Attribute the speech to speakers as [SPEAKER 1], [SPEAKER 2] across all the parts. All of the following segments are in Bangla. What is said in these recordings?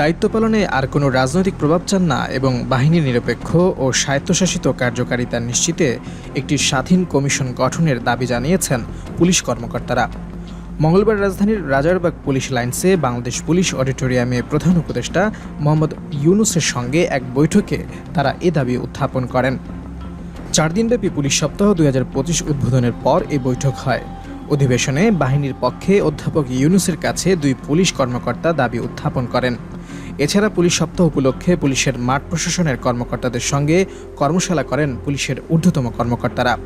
[SPEAKER 1] দায়িত্ব পালনে আর কোনো রাজনৈতিক প্রভাব চান না এবং বাহিনী নিরপেক্ষ ও স্বায়ত্তশাসিত কার্যকারিতা নিশ্চিতে একটি স্বাধীন কমিশন গঠনের দাবি জানিয়েছেন পুলিশ কর্মকর্তারা। মঙ্গলবার রাজধানীর রাজারবাগ পুলিশ লাইন্সে বাংলাদেশ পুলিশ অডিটোরিয়ামে প্রধান উপদেষ্টা মোহাম্মদ ইউনুসের সঙ্গে এক বৈঠকে তারা এ দাবি উত্থাপন করেন। চার দিনব্যাপী পুলিশ সপ্তাহ দুই হাজার পঁচিশ উদ্বোধনের পর এই বৈঠক হয়। অধিবেশনে বাহিনীর পক্ষে অধ্যাপক ইউনুসের কাছে দুই পুলিশ কর্মকর্তা দাবি উত্থাপন করেন। এছাড়া পুলিশ সপ্তাহ উপলক্ষে পুলিশের মাঠ প্রশাসনের কর্মকর্তাদের সঙ্গে কর্মশালা করেন পুলিশের ঊর্ধ্বতম কর্মকর্তারা।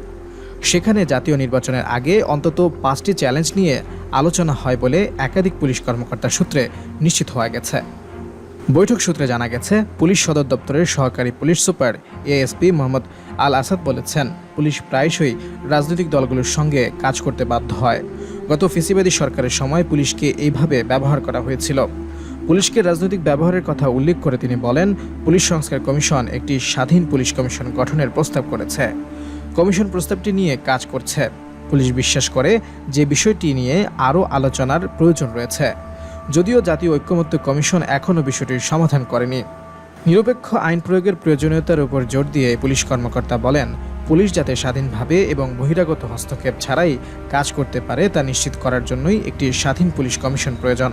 [SPEAKER 1] সেখানে জাতীয় নির্বাচনের আগে অন্তত পাঁচটি চ্যালেঞ্জ নিয়ে আলোচনা হয় বলে একাধিক পুলিশ কর্মকর্তার সূত্রে নিশ্চিত হওয়া গেছে। বৈঠক সূত্রে জানা গেছে, পুলিশ সদর দপ্তরের সহকারী police super ASP Mohammad Al Asad বলেছেন, পুলিশ প্রায়শই রাজনৈতিক দলগুলোর সঙ্গে কাজ করতে বাধ্য হয়। গত ফেসিবাদী সরকারের সময় পুলিশকে এইভাবে ব্যবহার করা হয়েছিল। পুলিশকে রাজনৈতিক ব্যবহারের কথা উল্লেখ করে তিনি বলেন, পুলিশ সংস্কার কমিশন একটি স্বাধীন পুলিশ কমিশন গঠনের প্রস্তাব করেছে। কমিশন প্রস্তাবটি নিয়ে কাজ করছে। পুলিশ বিশ্বাস করে যে বিষয়টি নিয়ে আরও আলোচনার প্রয়োজন রয়েছে। যদিও জাতীয় ঐক্যমত্য কমিশন এখনও বিষয়টির সমাধান করেনি। নিরপেক্ষ আইন প্রয়োগের প্রয়োজনীয়তার উপর জোর দিয়ে পুলিশ কর্মকর্তা বলেন, পুলিশ যাতে স্বাধীনভাবে এবং বহিরাগত হস্তক্ষেপ ছাড়াই কাজ করতে পারে তা নিশ্চিত করার জন্যই একটি স্বাধীন পুলিশ কমিশন প্রয়োজন।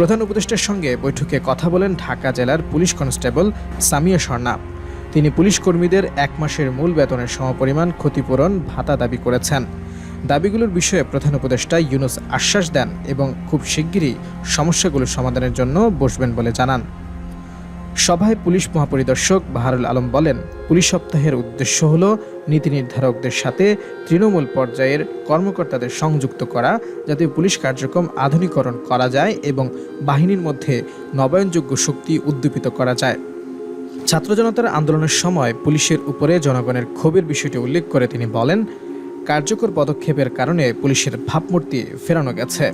[SPEAKER 1] প্রধান উপদেষ্টার সঙ্গে বৈঠকে কথা বলেন ঢাকা জেলার পুলিশ কনস্টেবল সামিয়া স্বর্ণা। তিনি পুলিশ কর্মীদের এক মাসের মূল বেতনের সমপরিমাণ ক্ষতিপূরণ ভাতা দাবি করেছেন। দাবিগুলোর বিষয়ে প্রধান উপদেষ্টা ইউনুস আশ্বাস দেন এবং খুব শিগগিরই সমস্যাগুলো সমাধানের জন্য বসবেন বলে জানান। সভায় পুলিশ মহাপরিদর্শক বাহারুল আলম বলেন, পুলিশ সপ্তাহের উদ্দেশ্য হল নীতি নির্ধারকদের সাথে তৃণমূল পর্যায়ের কর্মকর্তাদের সংযুক্ত করা, যাতে পুলিশ কার্যক্রম আধুনিকরণ করা যায় এবং বাহিনীর মধ্যে নবায়নযোগ্য শক্তি উদ্দীপিত করা যায়। ছাত্র জনতার আন্দোলনের সময় পুলিশের উপরে জনগণের ক্ষোভের বিষয়টি উল্লেখ করে তিনি বলেন, কার্যকর পদক্ষেপের কারণে পুলিশের ভাবমূর্তি ফেরানো গেছে।